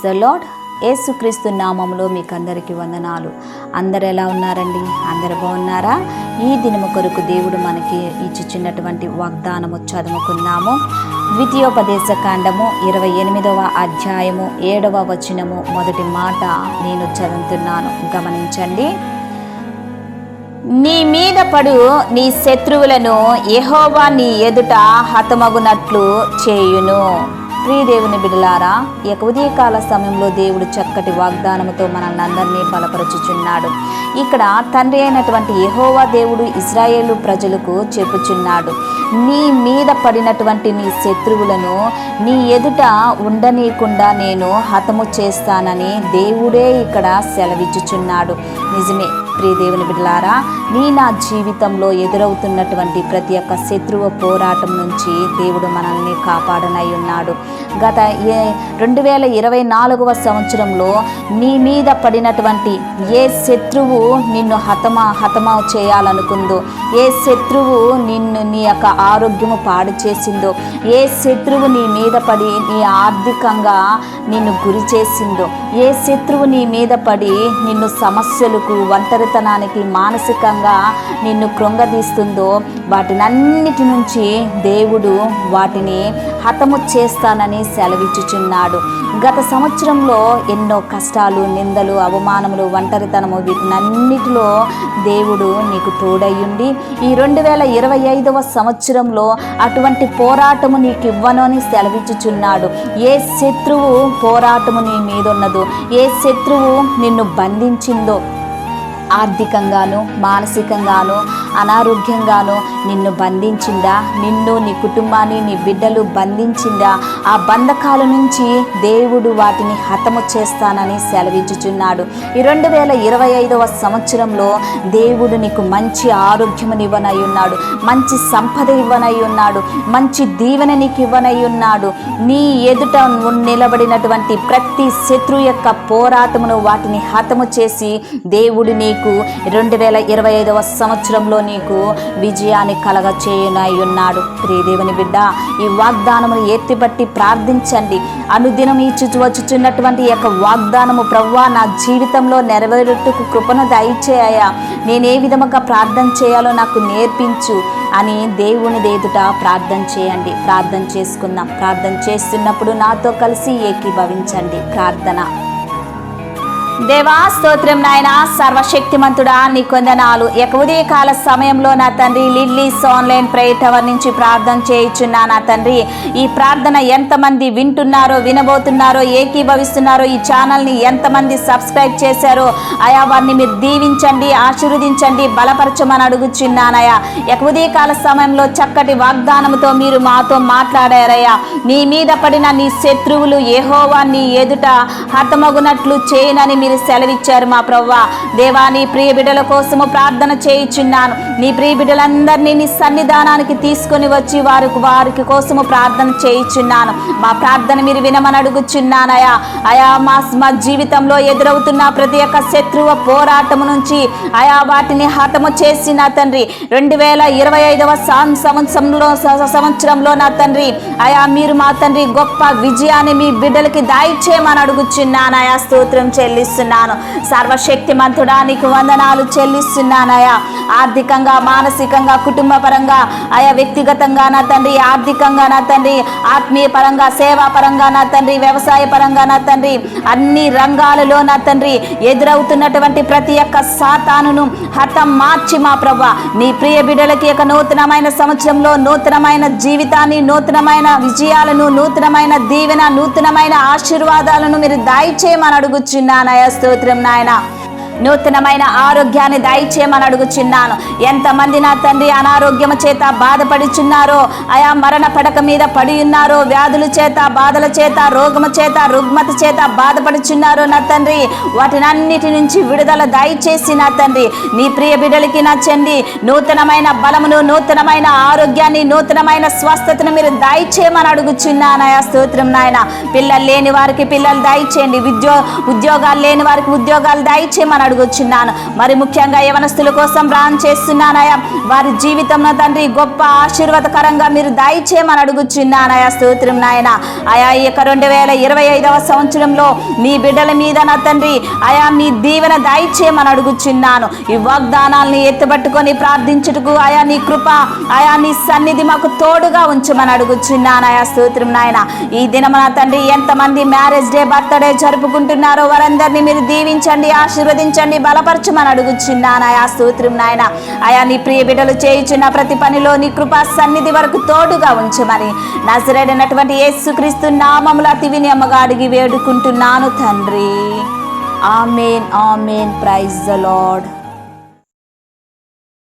Praise the lord యేసుక్రీస్తు నామంలో మీకు అందరికీ వందనాలు. అందరు ఎలా ఉన్నారండి? అందరు బాగున్నారా? ఈ దినము కొరకు దేవుడు మనకి ఇచ్చిచ్చినటువంటి వాగ్దానము చదువుకుందాము. ద్వితీయోపదేశ కాండము ఇరవై ఎనిమిదవ అధ్యాయము ఏడవ వచనము మొదటి మాట నేను చదువుతున్నాను. గమనించండి. నీ మీద పడు నీ శత్రువులను ఎహోవా నీ ఎదుట హతమగునట్లు చేయును. ప్రియదేవుని బిడలారా ఈ ఉదయకాల సమయంలో దేవుడు చక్కటి వాగ్దానముతో మనల్ని అందరినీ బలపరుచుచున్నాడు. ఇక్కడ తండ్రి అయినటువంటి యహోవా దేవుడు ఇజ్రాయేలు ప్రజలకు చెప్పుచున్నాడు. నీ మీద పడినటువంటి నీ శత్రువులను నీ ఎదుట ఉండనీయకుండా నేను హతము చేస్తానని దేవుడే ఇక్కడ సెలవిచ్చుచున్నాడు. నిజమే ప్రియ దేవుని బిడ్డలారా నీ నా జీవితంలో ఎదురవుతున్నటువంటి ప్రతి ఒక్క శత్రువు పోరాటం నుంచి దేవుడు మనల్ని కాపాడనై ఉన్నాడు. గత రెండు వేల ఇరవై నాలుగవ సంవత్సరంలో నీ మీద పడినటువంటి ఏ శత్రువు నిన్ను హతమ హతమ చేయాలనుకుందో ఏ శత్రువు నిన్ను నీ యొక్క ఆరోగ్యము పాడు చేసిందో ఏ శత్రువు నీ మీద పడి నీ ఆర్థికంగా నిన్ను గురి చేసిందో ఏ శత్రువు నీ మీద పడి నిన్ను సమస్యలకు ఒంటరితనానికి మానసికంగా నిన్ను కృంగదీస్తుందో వాటినన్నిటి నుంచి దేవుడు వాటిని హతము చేస్తానని సెలవిచ్చుచున్నాడు. గత సంవత్సరంలో ఎన్నో కష్టాలు నిందలు అవమానములు ఒంటరితనము వీటినన్నిటిలో దేవుడు నీకు తోడయ్యుండి ఈ రెండు వేల ఇరవై ఐదవ సంవత్సరంలో అటువంటి పోరాటము నీకు ఇవ్వనని అని సెలవిచ్చుచున్నాడు. ఏ శత్రువు పోరాటము నీ మీదున్నదో ఏ శత్రువు నిన్ను బంధించిందో ఆర్థికంగాను మానసికంగాను అనారోగ్యంగాను నిన్ను బంధించిందా? నిన్ను నీ కుటుంబాన్ని నీ బిడ్డలు బంధించిందా? ఆ బంధకాల నుంచి దేవుడు వాటిని హతము చేస్తానని సెలవిచ్చుచున్నాడు. ఈ రెండు వేల ఇరవై ఐదవ సంవత్సరంలో దేవుడు నీకు మంచి ఆరోగ్యమునివ్వనై ఉన్నాడు మంచి సంపద ఇవ్వనై ఉన్నాడు మంచి దీవెన నీకు ఇవ్వనై ఉన్నాడు నీ ఎదుట నిలబడినటువంటి ప్రతి శత్రు యొక్క పోరాటమును వాటిని హతము చేసి దేవుడు నీకు రెండు వేల ఇరవై ఐదవ సంవత్సరంలో నీకు విజయాన్ని కలగ చేయునై ఉన్నాడు ప్రియదేవుని బిడ్డ ఈ వాగ్దానమును ఎత్తిపట్టి ప్రార్థించండి. అనుదినం ఇచ్చి వచ్చుచున్నటువంటి యొక్క వాగ్దానము ప్రవ్వా నా జీవితంలో నెరవేరుటకు కృపను దయచేయా నేను ఏ విధముగా ప్రార్థన చేయాలో నాకు నేర్పించు అని దేవుని దేదుట ప్రార్థన చేయండి. ప్రార్థన చేసుకుందాం. ప్రార్థన చేస్తున్నప్పుడు నాతో కలిసి ఏకీభవించండి. ప్రార్థన. దేవా స్తోత్రం నాయన. సర్వశక్తిమంతుడా నీ కొందనాలు. ఇక సమయంలో నా తండ్రి లిల్లీస్ ఆన్లైన్ ప్రేయర్ టవర్ నుంచి ప్రార్థన చేయుచున్నా నా తండ్రి. ఈ ప్రార్థన ఎంతమంది వింటున్నారో వినబోతున్నారో ఏకీభవిస్తున్నారో ఈ ఛానల్ని ఎంతమంది సబ్స్క్రైబ్ చేశారో అయా వారిని మీరు దీవించండి ఆశీర్వదించండి బలపరచమని అడుగుచున్నానయా. ఇక కాల సమయంలో చక్కటి వాగ్దానంతో మీరు మాతో మాట్లాడారయ్యా నీ మీద పడిన నీ శత్రువులు ఏహోవా నీ ఎదుట హతమగునట్లు చేయనని మీరు సెలవిచ్చారు మా ప్రవ్వా. దేవా నీ ప్రియ బిడ్డల కోసము ప్రార్థన చేయుచున్నాను. నీ ప్రియ బిడ్డలందరినీ నీ సన్నిధానానికి తీసుకొని వచ్చి వారికి వారికి కోసము ప్రార్థన చేయిచున్నాను. మా ప్రార్థన మీరు వినమని అడుగుచున్నానయా అయా మా మా జీవితంలో ఎదురవుతున్న ప్రతి ఒక్క శత్రువ పోరాటము నుంచి అయా వాటిని హతము చేసి నా తండ్రి రెండు వేల ఇరవై ఐదవ సంవత్సరంలో సంవత్సరంలో నా తండ్రి అయా మీరు మా తండ్రి గొప్ప విజయాన్ని మీ బిడ్డలకి దాయిచేయమని అడుగుచున్నానయా స్తోత్రం సర్వశక్తి సర్వశక్తిమంతుడా నీకు వందనాలు చెల్లిస్తున్నానయా ఆర్థికంగా మానసికంగా కుటుంబ పరంగా ఆయా వ్యక్తిగతంగా నా తండ్రి ఆర్థికంగా నా తండ్రి ఆత్మీయ పరంగా సేవా పరంగా నా తండ్రి వ్యవసాయ పరంగా నా తండ్రి అన్ని రంగాలలో నా తండ్రి ఎదురవుతున్నటువంటి ప్రతి ఒక్క సాతానును హతం మార్చి మా ప్రభ. నీ ప్రియ బిడ్డలకి ఒక నూతనమైన సంవత్సరంలో నూతనమైన జీవితాన్ని నూతనమైన విజయాలను నూతనమైన దీవెన నూతనమైన ఆశీర్వాదాలను మీరు దయచేయమని అడుగుచున్నానయ్య. స్తోత్రం నాయన. నూతనమైన ఆరోగ్యాన్ని దయచేయమని అడుగుచున్నాను. ఎంతమంది నా తండ్రి అనారోగ్యము చేత బాధపడుచున్నారో ఆయా మరణ పడక మీద పడి ఉన్నారో వ్యాధుల చేత బాధల చేత రోగము చేత రుగ్మత చేత బాధపడుచున్నారో నా తండ్రి వాటినన్నిటి నుంచి విడుదల దయచేసి నా తండ్రి. నీ ప్రియ బిడ్డలకి నచ్చండి నూతనమైన బలమును నూతనమైన ఆరోగ్యాన్ని నూతనమైన స్వస్థతను మీరు దయచేయమని అడుగుచున్నానయా స్తోత్రం నాయన. పిల్లలు లేని వారికి పిల్లలు దయచేయండి. ఉద్యో ఉద్యోగాలు లేని వారికి ఉద్యోగాలు దయచేయమని అడుగుచున్నాను మరి ముఖ్యంగా యవనస్తుల కోసం ప్రాణం చేస్తున్నానయా వారి జీవితంలో తండ్రి గొప్ప ఆశీర్వాదకరంగా మీరు దయచేయమని అడుగుచున్నానయా స్తోత్రం నాయన. అయా ఈ యొక్క రెండు వేల ఇరవై ఐదవ సంవత్సరంలో నీ బిడ్డల మీద నా తండ్రి అయా మీ దీవెన దయచేయమని అడుగుచున్నాను. ఈ వాగ్దానాల్ని ఎత్తుపట్టుకొని ప్రార్థించుటకు అయా నీ కృప అయా నీ సన్నిధి మాకు తోడుగా ఉంచమని అడుగుచున్నాను అయా స్తోత్రం నాయన. ఈ దినం నా తండ్రి ఎంతమంది మ్యారేజ్ డే బర్త్డే జరుపుకుంటున్నారో వారందరినీ మీరు దీవించండి ఆశీర్వదించండి. బలపరచమని అడుగుచున్నాను అయా స్తోత్రం నాయన ఆయా నీ ప్రియ బిడ్డలు చేయుచున్న ప్రతి పనిలో నీ కృపా సన్నిధి వరకు తోడుగా ఉంచమని నజరేడైనటువంటి యేసుక్రీస్తు నామముల అతి వినియమ్మగా అడిగి వేడుకుంటున్నాను తండ్రి. Amen amen praise the Lord.